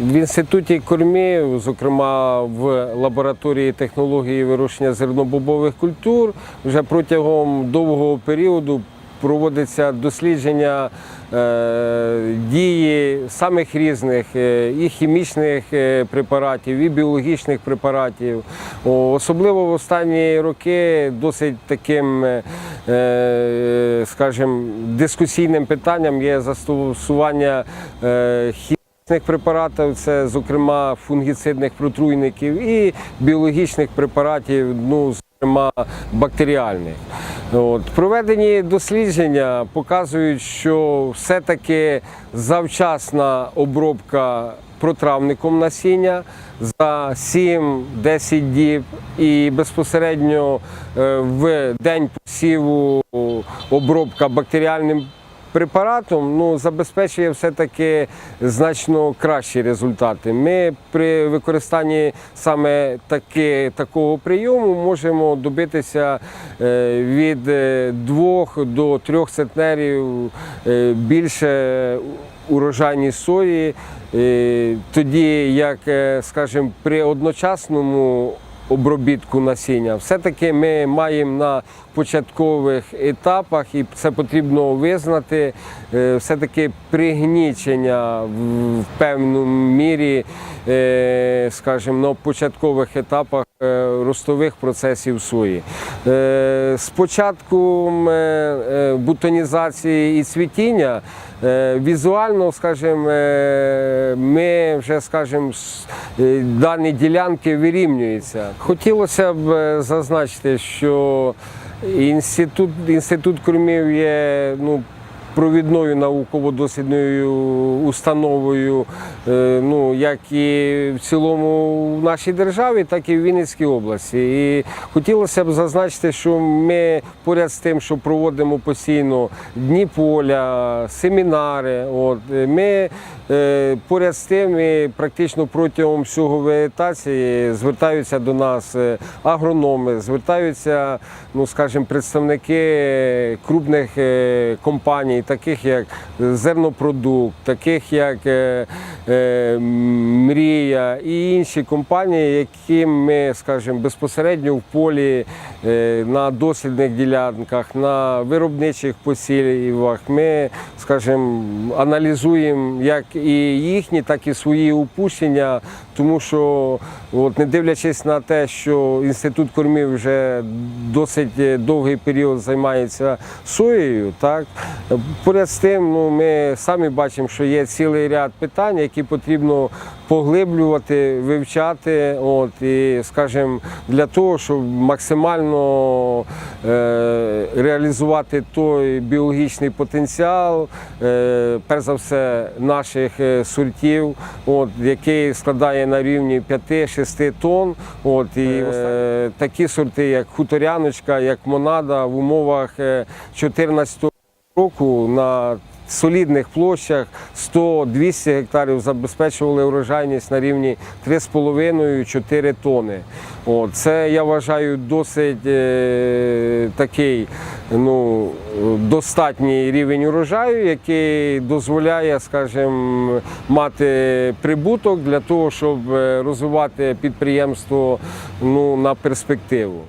В інституті кормів, зокрема в лабораторії технології вирощення зернобобових культур, вже протягом довгого періоду проводиться дослідження е, дії самих різних е, і хімічних е, препаратів, і біологічних препаратів. Особливо в останні роки досить таким, скажімо, дискусійним питанням є застосування хімічних препаратів, це, зокрема, фунгіцидних протруйників і біологічних препаратів, ну, зокрема, бактеріальних. От. Проведені дослідження показують, що все-таки завчасна обробка протравником насіння за 7-10 діб і безпосередньо е, в день посіву обробка бактеріальним препаратом ну, забезпечує все-таки значно кращі результати. Ми при використанні саме таки, такого прийому можемо добитися е, від 2 до 3 центнерів е, більше урожайність сої, е, тоді як, е, скажімо, при одночасному обробітку насіння. Все-таки ми маємо на початкових етапах, і це потрібно визнати, е, все-таки пригнічення в певному мірі, е, скажімо, на початкових етапах е, ростових процесів сої. Е, бутонізації і цвітіння візуально, скажімо, е, ми вже, скажімо, е, дані ділянки вирівнюються. Хотілося б е, зазначити, що інститут, інститут кормів є ну, провідною науково-дослідною установою, е, ну, як і в цілому в нашій державі, так і в Вінницькій області. І хотілося б зазначити, що ми поряд з тим, що проводимо постійно дні поля, семінари. От, е, ми е, поряд з тим і практично протягом всього вегетації звертаються до нас агрономи, звертаються, ну скажімо, представники крупних компаній, таких як Зернопродукт, таких як е, е, Мрія і інші компанії, яким ми, скажімо, безпосередньо в полі е, на дослідних ділянках, на виробничих посівах ми, скажімо, аналізуємо як і їхні, так і свої упущення, тому що, от, не дивлячись на те, що інститут кормів вже досить е, довгий період займається соєю, так поряд з тим, ну ми самі бачимо, що є цілий ряд питань, які потрібно поглиблювати, вивчати, от і, скажімо, для того, щоб максимально е, реалізувати той біологічний потенціал, е, перш за все, наших е, сортів, от, який складає на рівні 5-6 тонн. От, і е, такі сорти, як хуторяночка, як монада в умовах е, 14 року на солідних площах 100-200 гектарів забезпечували урожайність на рівні 3,5-4 тони. От, це я вважаю досить е, такий ну, достатній рівень урожаю, який дозволяє, скажімо, мати прибуток для того, щоб е, розвивати підприємство ну, на перспективу.